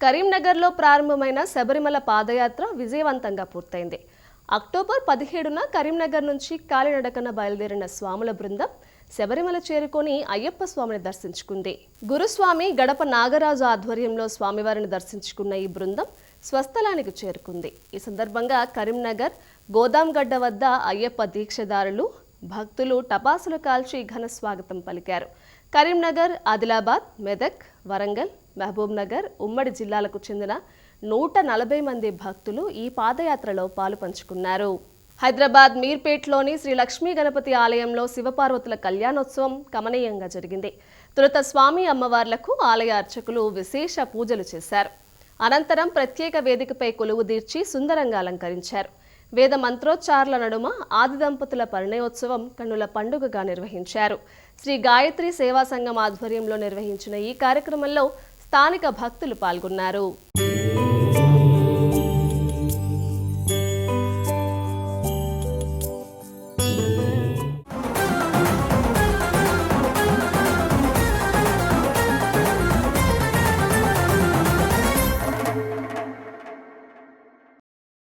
కరీంనగర్లో ప్రారంభమైన శబరిమల పాదయాత్ర విజయవంతంగా పూర్తయింది. అక్టోబర్ పదిహేడున కరీంనగర్ నుంచి కాలినడకన బయలుదేరిన స్వాముల బృందం శబరిమల చేరుకొని అయ్యప్ప స్వామిని దర్శించుకుంది. గురుస్వామి గడప నాగరాజు ఆధ్వర్యంలో స్వామివారిని దర్శించుకున్న ఈ బృందం స్వస్థలానికి చేరుకుంది. ఈ సందర్భంగా కరీంనగర్ గోదాంగడ్డ వద్ద అయ్యప్ప దీక్షదారులు భక్తులు టపాసులు కాల్చి ఘన స్వాగతం పలికారు. కరీంనగర్ ఆదిలాబాద్ మెదక్ వరంగల్ మహబూబ్నగర్ ఉమ్మడి జిల్లాలకు చెందిన నూట నలభై మంది భక్తులు ఈ పాదయాత్రలో పాలు పంచుకున్నారు. హైదరాబాద్ మీర్పేట్లోని శ్రీ లక్ష్మీ గణపతి ఆలయంలో శివపార్వతుల కళ్యాణోత్సవం కమనీయంగా జరిగింది. తొలుత స్వామి అమ్మవార్లకు ఆలయ అర్చకులు విశేష పూజలు చేశారు. అనంతరం ప్రత్యేక వేదికపై కొలువు తీర్చి సుందరంగా అలంకరించారు. వేద మంత్రోచ్చారుల నడుమ ఆది దంపతుల పరిణయోత్సవం కన్నుల పండుగగా నిర్వహించారు. శ్రీ గాయత్రి సేవా సంఘం ఆధ్వర్యంలో నిర్వహించిన ఈ కార్యక్రమంలో స్థానిక భక్తులు పాల్గొన్నారు.